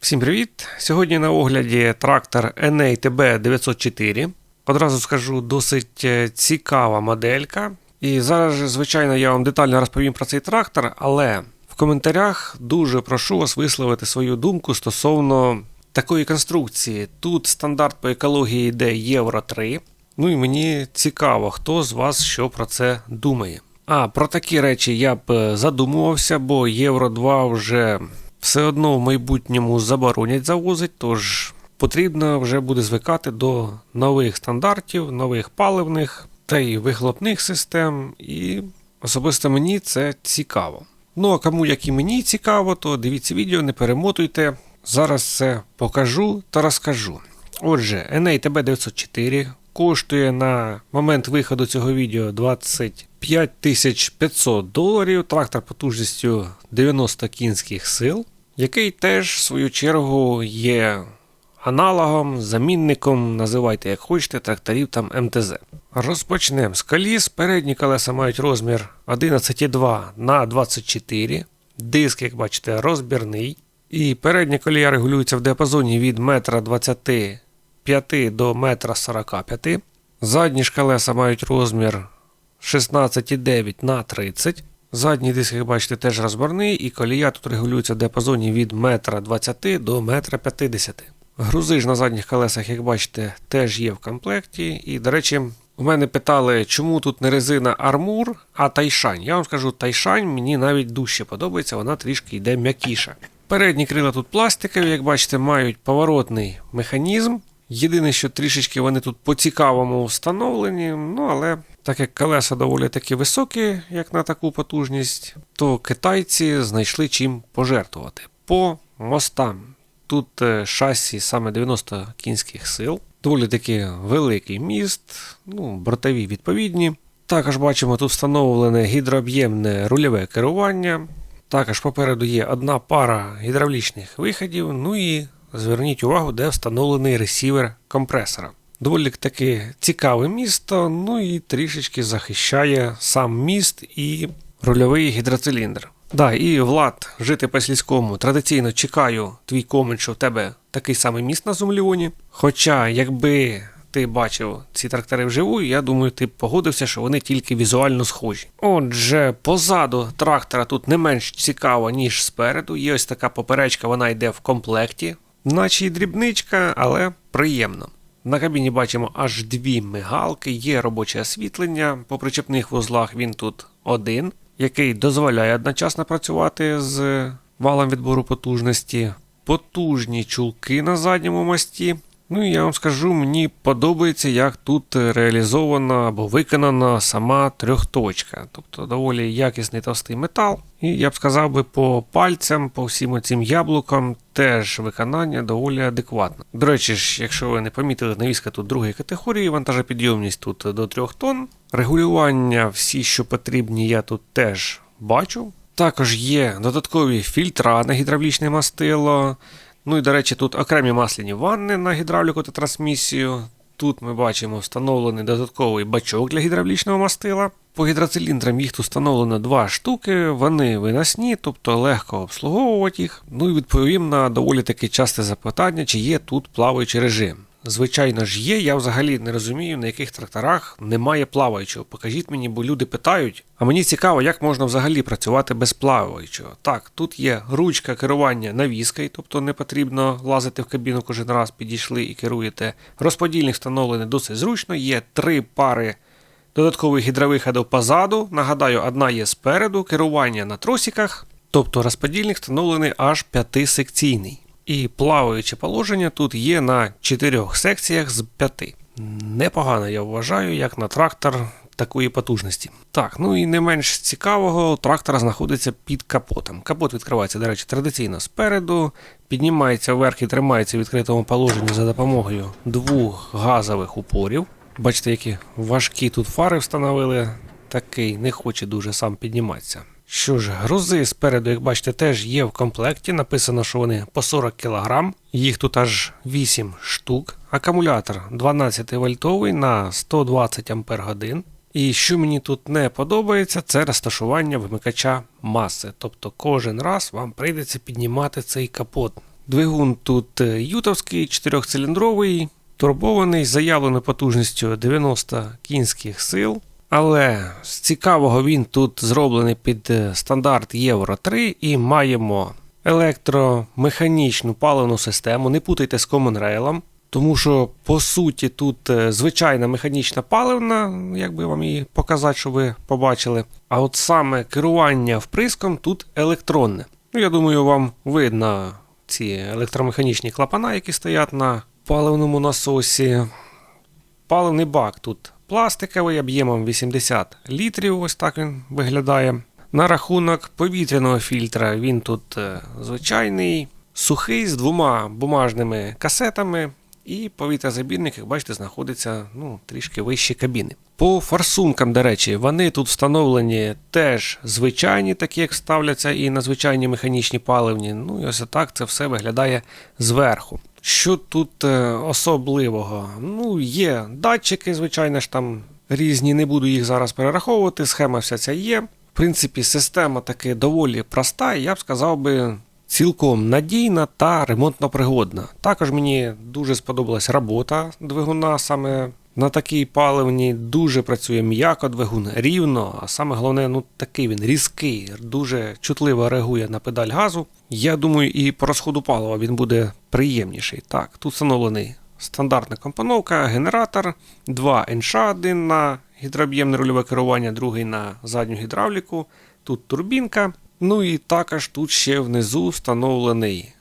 Всім привіт! Сьогодні на огляді трактор NATB 904. Одразу скажу, досить е, цікава моделька. І зараз, звичайно, я вам детально розповім про цей трактор, але в коментарях дуже прошу вас висловити свою думку стосовно такої конструкції. Тут стандарт по екології йде Євро 3. Ну і мені цікаво, хто з вас що про це думає. А про такі речі я б е, задумувався, бо Євро 2 вже все одно в майбутньому заборонять завозить, тож потрібно вже буде звикати до нових стандартів, нових паливних та й вихлопних систем, і особисто мені це цікаво. Ну а кому як і мені цікаво, то дивіться відео, не перемотуйте. Зараз це покажу та розкажу. Отже, NATB 904 коштує на момент виходу цього відео 25 500 доларів. Трактор потужністю 90 кінських сил, який теж, в свою чергу, є аналогом, замінником, називайте як хочете, тракторів там МТЗ. Розпочнемо з коліс. Передні колеса мають розмір 11,2 на 24. Диск, як бачите, розбірний. І передня колія регулюється в діапазоні від 1,25 м до 1,45 м. Задні ж колеса мають розмір 16,9 на 30 Задній диск, як бачите, теж розборний, і колія тут регулюється в діапазоні від 1,20 м до 1,50 м. Грузи ж на задніх колесах, як бачите, теж є в комплекті. І, до речі, у мене питали, чому тут не резина Армур, а Тайшань. Я вам скажу, Тайшань мені навіть дужче подобається, вона трішки йде м'якіша. Передні крила тут пластикові, як бачите, мають поворотний механізм. Єдине, що трішечки вони тут по-цікавому встановлені, ну але так як колеса доволі таки високі, як на таку потужність, то китайці знайшли чим пожертвувати. По мостам. Тут е, шасі саме 90 кінських сил, доволі таки великий міст, ну, бортові відповідні. Також бачимо, тут встановлене гідрооб'ємне рульове керування. Також попереду є одна пара гідравлічних виходів. Ну і зверніть увагу, де встановлений ресівер компресора. Доволі таки цікаве місто, ну і трішечки захищає сам міст і рульовий гідроциліндр. Да, і Влад, жити по сільському, традиційно чекаю твій комент, що в тебе такий самий міст на Зумліоні. Хоча, якби ти бачив ці трактори вживу, я думаю, ти б погодився, що вони тільки візуально схожі. Отже, позаду трактора тут не менш цікаво, ніж спереду. Є ось така поперечка, вона йде в комплекті, наче й дрібничка, але приємно. На кабіні бачимо аж дві мигалки, є робоче освітлення. По причепних вузлах він тут один, який дозволяє одночасно працювати з валом відбору потужності. Потужні чулки на задньому мості. Ну і я вам скажу, мені подобається, як тут реалізована або виконана сама трьохточка. Тобто доволі якісний товстий метал. І я б сказав би по пальцям, по всім оцим яблукам, теж виконання доволі адекватне. До речі, ж, якщо ви не помітили, навіска тут другої категорії, вантажопідйомність тут до 3 тонн. Регулювання, всі, що потрібні, я тут теж бачу. Також є додаткові фільтра на гідравлічне мастило. Ну і, до речі, тут окремі масляні ванни на гідравліку та трансмісію. Тут ми бачимо встановлений додатковий бачок для гідравлічного мастила. По гідроциліндрам їх тут встановлено два штуки, вони виносні, тобто легко обслуговувати їх. Ну і відповім на доволі таке часте запитання, чи є тут плаваючий режим. Звичайно ж є, я взагалі не розумію, на яких тракторах немає плаваючого. Покажіть мені, бо люди питають. А мені цікаво, як можна взагалі працювати без плаваючого. Так, тут є ручка керування навіскою, тобто не потрібно лазити в кабіну кожен раз, підійшли і керуєте. Розподільник встановлений досить зручно, є три пари додаткових гідровиходів позаду. Нагадаю, одна є спереду, керування на тросиках, тобто розподільник встановлений аж п'ятисекційний. І плаваюче положення тут є на чотирьох секціях з п'яти. Непогано я вважаю, як на трактор такої потужності. Так, ну і не менш цікавого, трактор знаходиться під капотом. Капот відкривається, до речі, традиційно спереду, піднімається вверх і тримається в відкритому положенні за допомогою двох газових упорів. Бачите, які важкі тут фари встановили. Такий не хоче дуже сам підніматися. Що ж, грузи спереду, як бачите, теж є в комплекті. Написано, що вони по 40 кг. Їх тут аж 8 штук. Акумулятор 12 вольтовий на 120 Ампер годин. І що мені тут не подобається, це розташування вимикача маси. Тобто кожен раз вам прийдеться піднімати цей капот. Двигун тут е, ютовський, 4-циліндровий, турбований, заявленою потужністю 90 кінських сил. Але з цікавого він тут зроблений під е, стандарт Євро 3 і маємо електромеханічну паливну систему. Не путайте з Rail, тому що по суті тут е, звичайна механічна паливна, як би вам її показати, щоб ви побачили. А от саме керування вприском тут електронне. Ну, я думаю, вам видно ці електромеханічні клапана, які стоять на паливному насосі. Паливний бак тут пластиковий об'ємом 80 літрів, ось так він виглядає. На рахунок повітряного фільтра він тут е, звичайний, сухий з двома бумажними касетами, і повітрязабірник, як бачите, знаходиться ну, трішки вище кабіни. По форсункам, до речі, вони тут встановлені теж звичайні, такі як ставляться і на звичайні механічні паливні. Ну і ось так це все виглядає зверху. Що тут е, особливого? Ну, є датчики, звичайно ж там різні, не буду їх зараз перераховувати. Схема вся ця є. В принципі, система таки доволі проста, я б сказав би. Цілком надійна та ремонтно пригодна. Також мені дуже сподобалась робота двигуна саме на такій паливній. Дуже працює м'яко двигун рівно, а саме головне, ну такий він різкий, дуже чутливо реагує на педаль газу. Я думаю, і по розходу палива він буде приємніший. Так, тут встановлений стандартна компоновка, генератор, два НШ, один на гідрооб'ємне рульове керування, другий на задню гідравліку. Тут турбінка. Ну і також тут ще внизу встановлений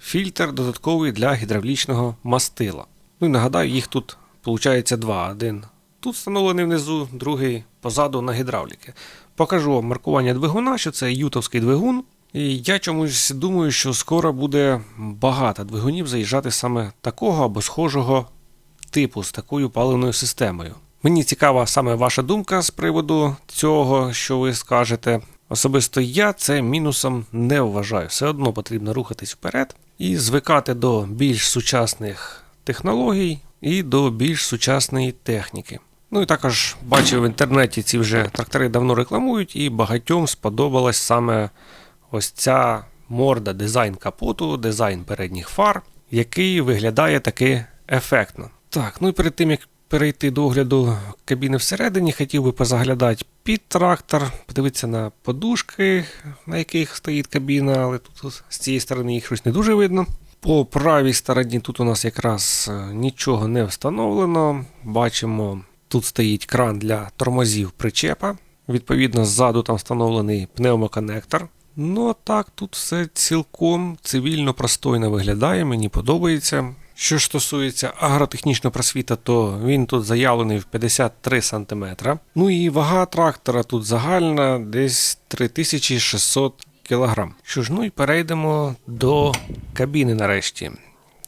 фільтр додатковий для гідравлічного мастила. Ну і нагадаю, їх тут виходить два. Один тут встановлений внизу, другий позаду на гідравліки. Покажу вам маркування двигуна, що це ютовський двигун. І я чомусь думаю, що скоро буде багато двигунів заїжджати саме такого або схожого типу з такою паливною системою. Мені цікава саме ваша думка з приводу цього, що ви скажете. Особисто я це мінусом не вважаю. Все одно потрібно рухатись вперед і звикати до більш сучасних технологій і до більш сучасної техніки. Ну і також бачив в інтернеті ці вже трактори давно рекламують, і багатьом сподобалась саме ось ця морда, дизайн капоту, дизайн передніх фар, який виглядає таки ефектно. Так, ну і перед тим як перейти до огляду кабіни всередині, хотів би позаглядати під трактор, подивитися на подушки, на яких стоїть кабіна, але тут з цієї сторони їх щось не дуже видно. По правій стороні тут у нас якраз е, нічого не встановлено. Бачимо, тут стоїть кран для тормозів причепа. Відповідно, ззаду там встановлений пневмоконектор. Ну а так, тут все цілком цивільно простойно виглядає, мені подобається. Що ж стосується агротехнічного просвіта, то він тут заявлений в 53 см. Ну і вага трактора тут загальна десь 3600 кг. Що ж, ну і перейдемо до кабіни нарешті.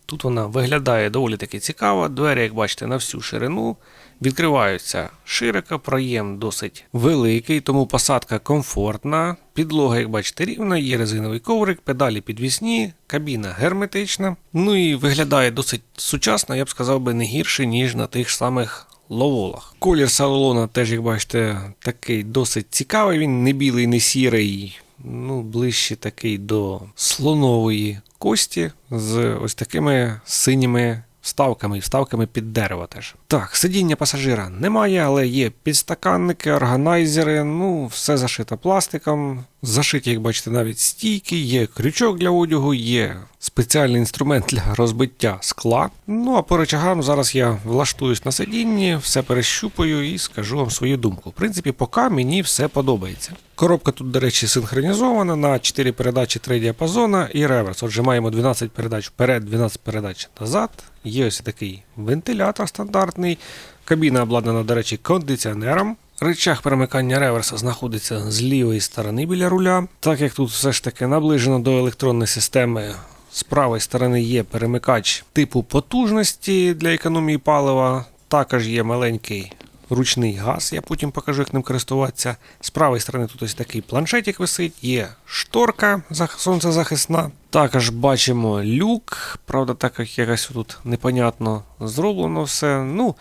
Тут вона виглядає доволі таки цікаво. Двері, як бачите, на всю ширину. Відкриваються широко, проєм досить великий, тому посадка комфортна. Підлога, як бачите, рівна, є резиновий коврик, педалі підвісні, кабіна герметична. Ну і виглядає досить сучасно, я б сказав би, не гірше, ніж на тих самих ловолах. Колір салона теж, як бачите, такий досить цікавий. Він не білий, не сірий, ну, ближче такий до слонової кості з ось такими синіми вставками і вставками під дерево теж. Так, сидіння пасажира немає, але є підстаканники, органайзери, ну, все зашито пластиком. Зашиті, як бачите, навіть стійки, є крючок для одягу, є спеціальний інструмент для розбиття скла. Ну а по речагам зараз я влаштуюсь на сидінні, все перещупаю і скажу вам свою думку. В принципі, поки мені все подобається. Коробка тут, до речі, синхронізована на 4 передачі 3 діапазона і реверс. Отже, маємо 12 передач вперед, 12 передач назад. Є ось такий вентилятор стандартний. Кабіна обладнана, до речі, кондиціонером. Речах перемикання реверса знаходиться з лівої сторони біля руля. Так як тут все ж таки наближено до електронної системи, з правої сторони є перемикач типу потужності для економії палива. Також є маленький ручний газ, я потім покажу, як ним користуватися. З правої сторони тут ось такий планшетик висить, є шторка сонцезахисна. Також бачимо люк, правда, так як якось тут непонятно зроблено все. Ну,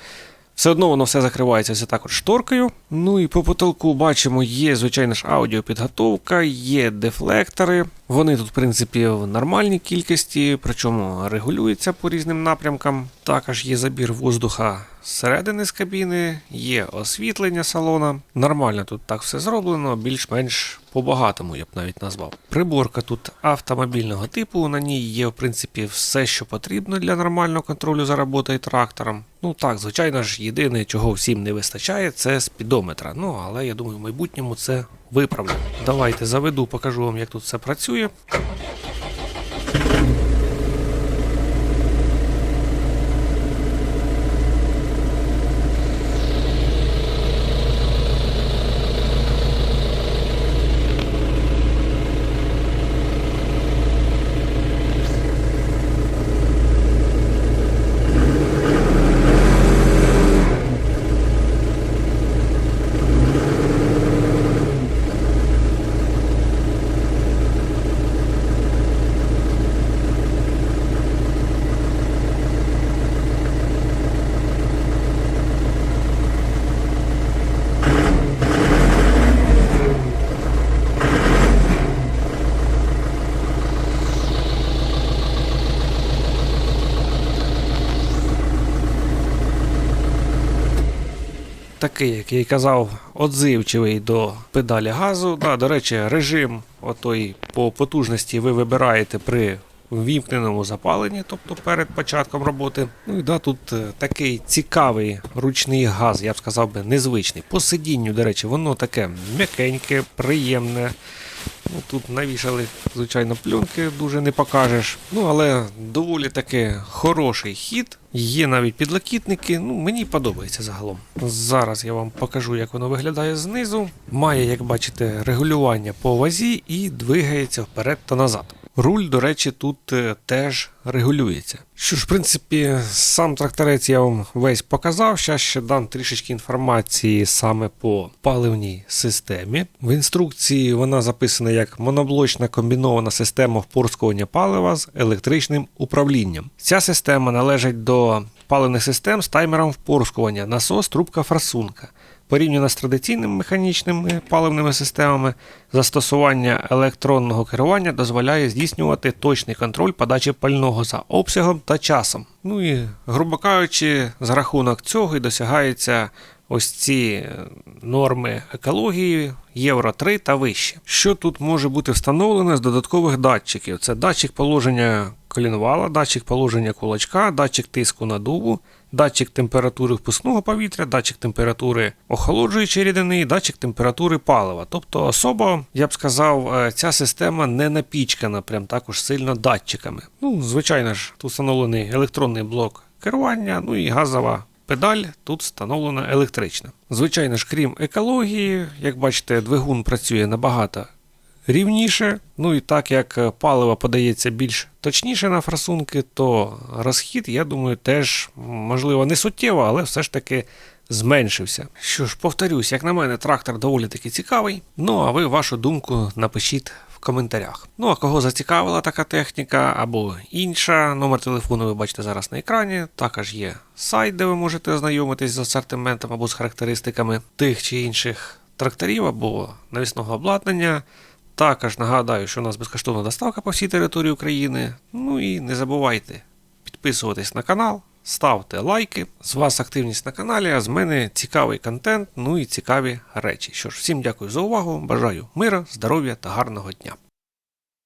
все одно воно все закривається все також шторкою. Ну і по потолку бачимо, є, звичайно ж, аудіопідготовка, є дефлектори. Вони тут, в принципі, в нормальній кількості, причому регулюються по різним напрямкам. Також є забір воздуха зсередини з кабіни, є освітлення салона. Нормально тут так все зроблено, більш-менш по-багатому, я б навіть назвав. Приборка тут автомобільного типу. На ній є, в принципі, все, що потрібно для нормального контролю за роботою трактором. Ну так, звичайно ж, єдине, чого всім не вистачає, це спідометра. Ну, але я думаю, в майбутньому це виправлю. Давайте заведу, покажу вам, як тут все працює. Такий, як я й казав, отзивчивий до педалі газу. Да, до речі, режим отой по потужності ви вибираєте при ввімкненому запаленні, тобто перед початком роботи. Ну і да, тут е, такий цікавий ручний газ, я б сказав би, незвичний. По сидінню, до речі, воно таке м'якеньке, приємне. Ну, тут навішали, звичайно, пленки, дуже не покажеш. Ну, але доволі таки хороший хід. Є навіть підлокітники. Ну, мені подобається загалом. Зараз я вам покажу, як воно виглядає знизу. Має, як бачите, регулювання по вазі і двигається вперед та назад. Руль, до речі, тут е, теж регулюється. Що ж, в принципі, сам тракторець я вам весь показав. Зараз ще дам трішечки інформації саме по паливній системі. В інструкції вона записана як моноблочна комбінована система впорскування палива з електричним управлінням. Ця система належить до паливних систем з таймером впорскування, насос, трубка форсунка. Порівняно з традиційними механічними паливними системами, застосування електронного керування дозволяє здійснювати точний контроль подачі пального за обсягом та часом. Ну і, грубо кажучи, за рахунок цього і досягається ось ці е, норми екології Євро 3 та вище. Що тут може бути встановлено з додаткових датчиків? Це датчик положення колінвала, датчик положення кулачка, датчик тиску надуву, датчик температури впускного повітря, датчик температури охолоджуючої рідини датчик температури палива. Тобто особо, я б сказав, е, ця система не напічкана прям також сильно датчиками. Ну, звичайно ж, тут встановлений електронний блок керування, ну і газова. Педаль тут встановлена електрична. Звичайно ж, крім екології, як бачите, двигун працює набагато рівніше. Ну і так як е, паливо подається більш точніше на форсунки, то розхід, я думаю, теж можливо не суттєво, але все ж таки зменшився. Що ж, повторюсь, як на мене, трактор доволі таки цікавий. Ну а ви вашу думку напишіть коментарях. Ну а кого зацікавила така техніка або інша, номер телефону ви бачите зараз на екрані. Також є сайт, де ви можете ознайомитись з асортиментом або з характеристиками тих чи інших тракторів або навісного обладнання. Також нагадаю, що у нас безкоштовна доставка по всій території України. Ну і не забувайте підписуватись на канал, ставте лайки. З вас активність на каналі, а з мене цікавий контент, ну і цікаві речі. Що ж, всім дякую за увагу. Бажаю мира, здоров'я та гарного дня.